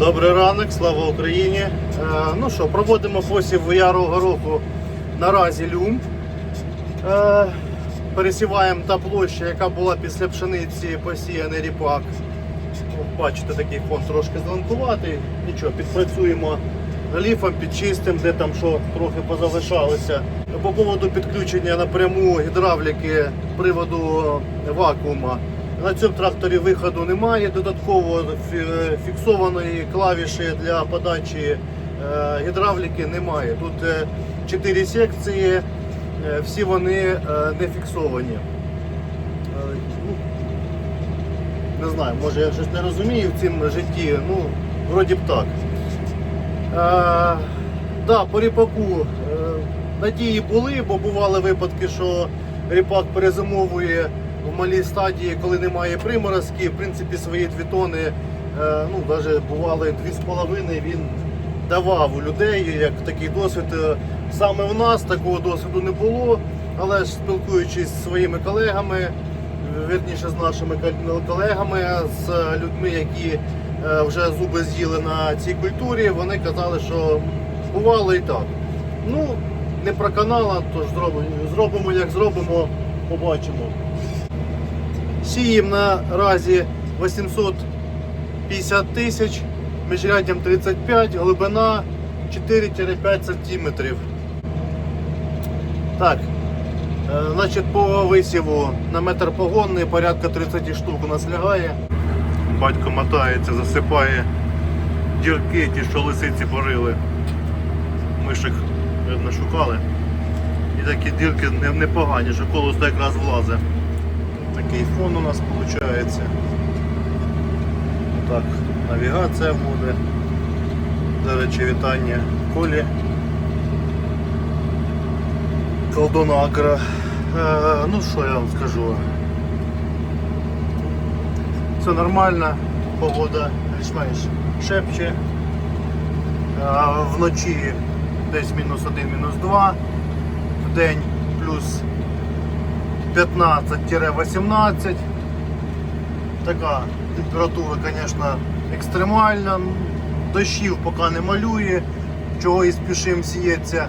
Добрий ранок, слава Україні. Е, ну що, проводимо посів яру гороху наразі люм. Е, пересіваємо та площа, яка була після пшениці посіяний ріпак. Бачите, такий фон трошки зеленкуватий. Нічого, підпрацюємо гліфом, підчистимо, де там що трохи позалишалося. По поводу підключення напряму гідравліки приводу вакуума. На цьому тракторі виходу немає. Додатково фіксованої клавіші для подачі е, гідравліки немає. Тут 4 секції, е, всі вони е, не фіксовані. Е, ну, не знаю, може я щось не розумію в цьому житті. Ну, вроді б так. Е, да, по ріпаку е, надії були, бо бували випадки, що ріпак перезимовує в малій стадії, коли немає приморозки. В принципі, свої дві тони, е, ну, навіть бували дві з половиною, він давав у людей як такий досвід. Саме в нас такого досвіду не було, але ж спілкуючись зі своїми колегами, вірніше з нашими колегами, з людьми, які е, вже зуби з'їли на цій культурі, вони казали, що бувало і так. Ну, не проканала, тож зробимо як зробимо, побачимо. Сіємо наразі 850 тисяч, міжряддям 35, глибина 4-5 сантиметрів. Так, е, значить по висіву на метр погонний порядка 30 штук у нас лягає. Батько мотається, засипає дірки, ті, що лисиці порили. Мишик видно, шукали. І такі дірки непогані, що колос якраз влазить. Такий фон у нас виходить. Так, навігація буде. До речі, вітання Колі. Колдон Агро. Е, ну що я вам скажу? Все нормально, погода більш-менш шепче. А вночі десь мінус 1, мінус 2, в день плюс 15-18. Така температура, звісно, екстремальна. Дощів поки не малює, чого і спішимо сіється,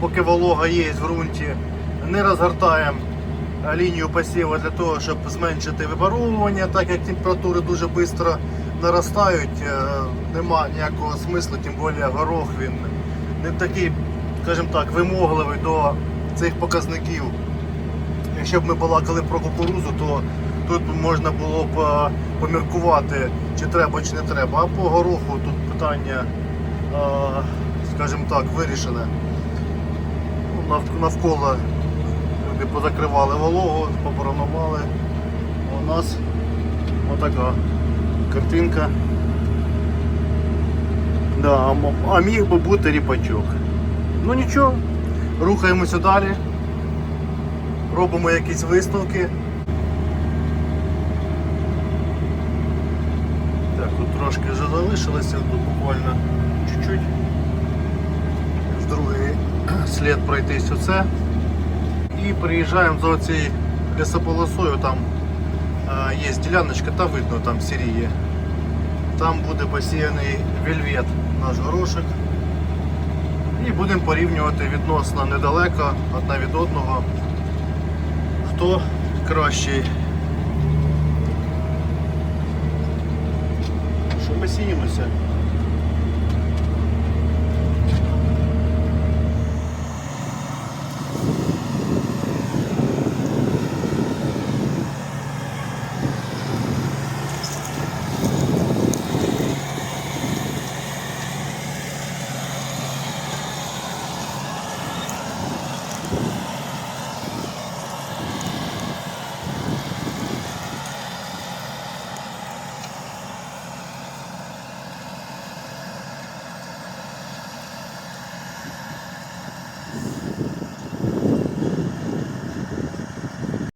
поки волога є в ґрунті. Не розгортаємо е, лінію посіву для того, щоб зменшити випаровування, так як температури дуже швидко наростають, е, нема ніякого смислу, тим більше горох він не такий, скажімо так, вимогливий до цих показників. Якщо б ми балакали про кукурузу, то тут можна було б е, поміркувати, чи треба, чи не треба. А по гороху тут питання, е, скажімо так, вирішене. Ну, Навколо люди позакривали вологу, попрогномали. А у нас отака картинка. Да, а міг би бути ріпачок. Ну нічого, рухаємося далі робимо якісь висновки. Так, тут трошки вже залишилося, тут буквально чуть-чуть. В другий слід пройтись оце. І приїжджаємо за оцією лісополосою, там е, є діляночка, та видно там сіріє. Там буде посіяний вельвет наш горошок. І будемо порівнювати відносно недалеко одна від одного хто кращий. Що ми сіємося?